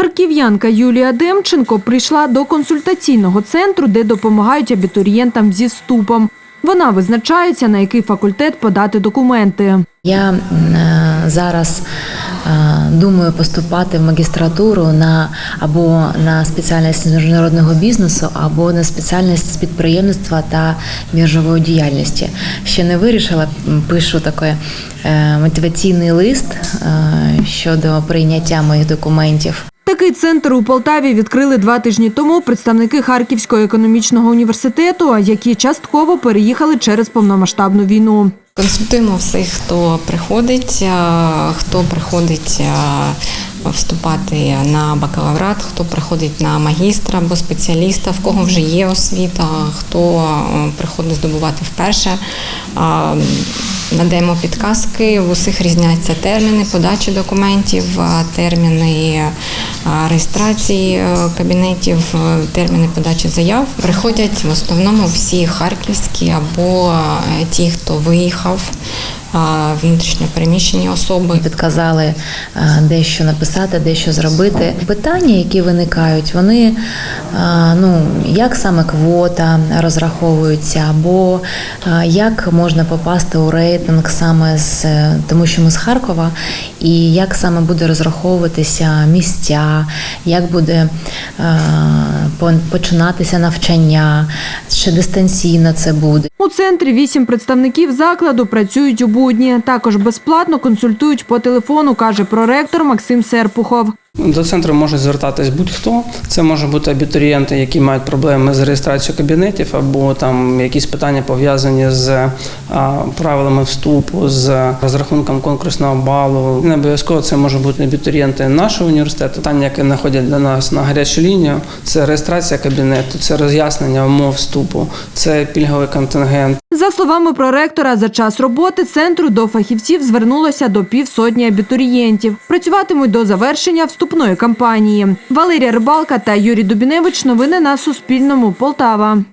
Харків'янка Юлія Демченко прийшла до консультаційного центру, де допомагають абітурієнтам зі вступом. Вона визначається, на який факультет подати документи. Я е, зараз е, думаю поступати в магістратуру на або на спеціальність міжнародного бізнесу, або на спеціальність з підприємництва та біржової діяльності. Ще не вирішила, пишу такий е, мотиваційний лист щодо прийняття моїх документів. Такий центр у Полтаві відкрили два тижні тому представники Харківського економічного університету, які частково переїхали через повномасштабну війну. Консультуємо всіх, хто приходить, е, хто приходить е, вступати на бакалаврат, хто приходить на магістра або спеціаліста, в кого вже є освіта, хто е, приходить здобувати вперше. Надаємо підказки, в усіх різняться терміни подачі документів, терміни реєстрації е, кабінетів, е, терміни подачі заяв. Приходять в основному всі харківські або е, ті, хто виїхав, внутрішньо переміщені особи. Підказали дещо написати, дещо зробити. Питання, які виникають, вони ну як саме квота розраховується, або як можна попасти у рейтинг саме з тому, що ми з Харкова, і як саме буде розраховуватися місця, як буде починатися навчання, чи дистанційно це буде. У центрі вісім представників закладу працюють у будні. Також безплатно консультують по телефону, каже проректор Максим Серпухов. До центру може звертатись будь-хто. Це може бути абітурієнти, які мають проблеми з реєстрацією кабінетів, або там якісь питання пов'язані з правилами вступу, з розрахунком конкурсного балу. Не обов'язково це може бути абітурієнти нашого університету. Питання, яке знаходять до нас на гарячу лінію, це реєстрація кабінету, це роз'яснення умов вступу, це пільговий контингент. За словами проректора, за час роботи центру до фахівців звернулося до півсотні абітурієнтів. Працюватимуть до завершення вступної кампанії. Валерія Рибалка та Юрій Дубіневич. Новини на Суспільному. Полтава.